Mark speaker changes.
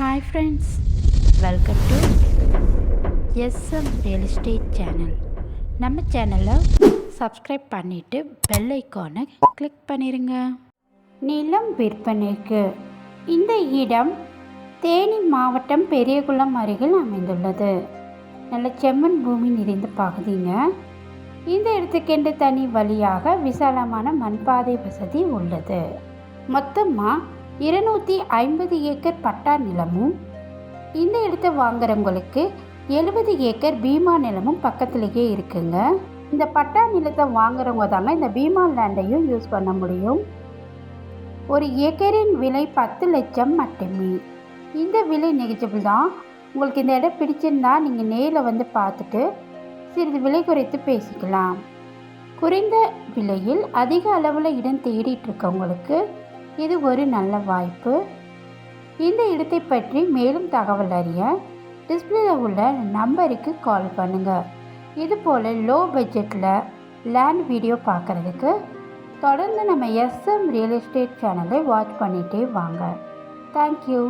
Speaker 1: Hi friends welcome to SM real estate channel நம்ம சேனலை subscribe பண்ணிவிட்டு பெல் ஐக்கானை கிளிக் பண்ணிடுங்க நிலம் விற்பனைக்கு இந்த இடம் தேனி மாவட்டம் பெரியகுளம் அருகில் அமைந்துள்ளது. நல்ல செம்மண் பூமி நிறைந்த பகுதிங்க. இந்த இடத்துக்கென்று தனி வழியாக விசாலமான மண்பாதை வசதி உள்ளது. மொத்தமாக இருநூற்றி ஐம்பது ஏக்கர் பட்டா நிலமும் இந்த இடத்த வாங்குறவங்களுக்கு எழுபது ஏக்கர் பீமா நிலமும் பக்கத்துலேயே இருக்குங்க. இந்த பட்டா நிலத்தை வாங்குறவங்க தாங்க இந்த பீமா லேண்டையும் யூஸ் பண்ண முடியும். ஒரு ஏக்கரின் விலை பத்து லட்சம் மட்டுமே. இந்த விலை நெகிஜபிள் தான். உங்களுக்கு இந்த இடம் பிடிச்சிருந்தா நீங்கள் நேரில் வந்து பார்த்துட்டு சிறிது விலை குறைத்து பேசிக்கலாம். குறைந்த விலையில் அதிக அளவில் இடம் தேடிட்டு இருக்கவங்களுக்கு இது ஒரு நல்ல வாய்ப்பு. இந்த இடத்தை பற்றி மேலும் தகவல் அறிய டிஸ்பிளேல உள்ள நம்பருக்கு கால் பண்ணுங்கள் இது போல் லோ பட்ஜெட்டில் லேண்ட் வீடியோ பார்க்குறதுக்கு தொடர்ந்து நம்ம எஸ்எம் ரியல் எஸ்டேட் சேனலை வாட்ச் பண்ணிகிட்டே வாங்க. Thank you